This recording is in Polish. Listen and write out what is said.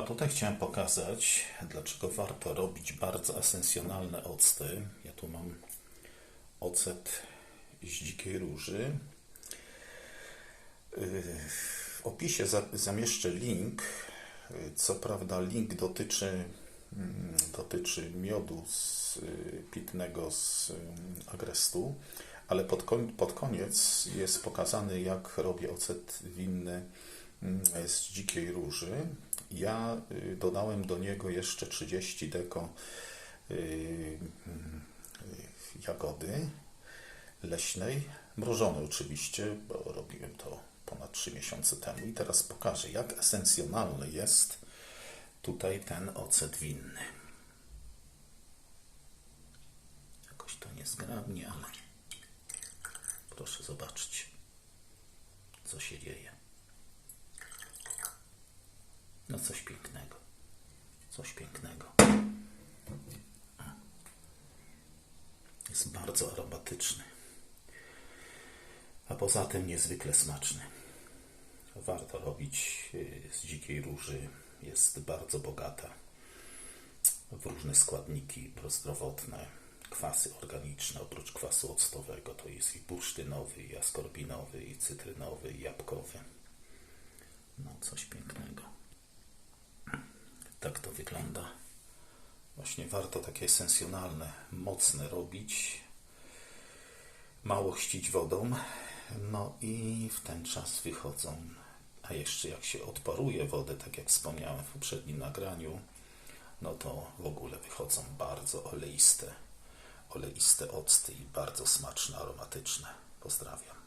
A tutaj chciałem pokazać, dlaczego warto robić bardzo esencjonalne octy. Ja tu mam ocet z dzikiej róży. W opisie za- zamieszczę link. Co prawda link dotyczy, mm, dotyczy miodu z, yy, pitnego z ym, agrestu, ale pod, koń, pod koniec jest pokazany, jak robię ocet winny mm, z dzikiej róży. Ja y, dodałem do niego jeszcze 30 deko y, y, jagody leśnej, mrożonej oczywiście, bo robiłem to ponad 3 miesiące temu i teraz pokażę, jak esencjonalny jest tutaj ten ocet winny. Jakoś to niezgrabnie, ale proszę zobaczyć, co się dzieje. No coś pięknego. Coś pięknego. Jest bardzo aromatyczny. A poza tym niezwykle smaczny. Warto robić y, z dzikiej róży. Jest bardzo bogata w różne składniki prozdrowotne, kwasy organiczne. Oprócz kwasu octowego to jest i bursztynowy, i askorbinowy, i cytrynowy, i jabłkowy. No coś pięknego. Tak to wygląda. Właśnie warto takie esencjonalne, mocne robić. Mało chścić wodą. No i w ten czas wychodzą. A jeszcze jak się odparuje wodę, tak jak wspomniałem w poprzednim nagraniu, no to w ogóle wychodzą bardzo oleiste, oleiste octy i bardzo smaczne, aromatyczne. Pozdrawiam.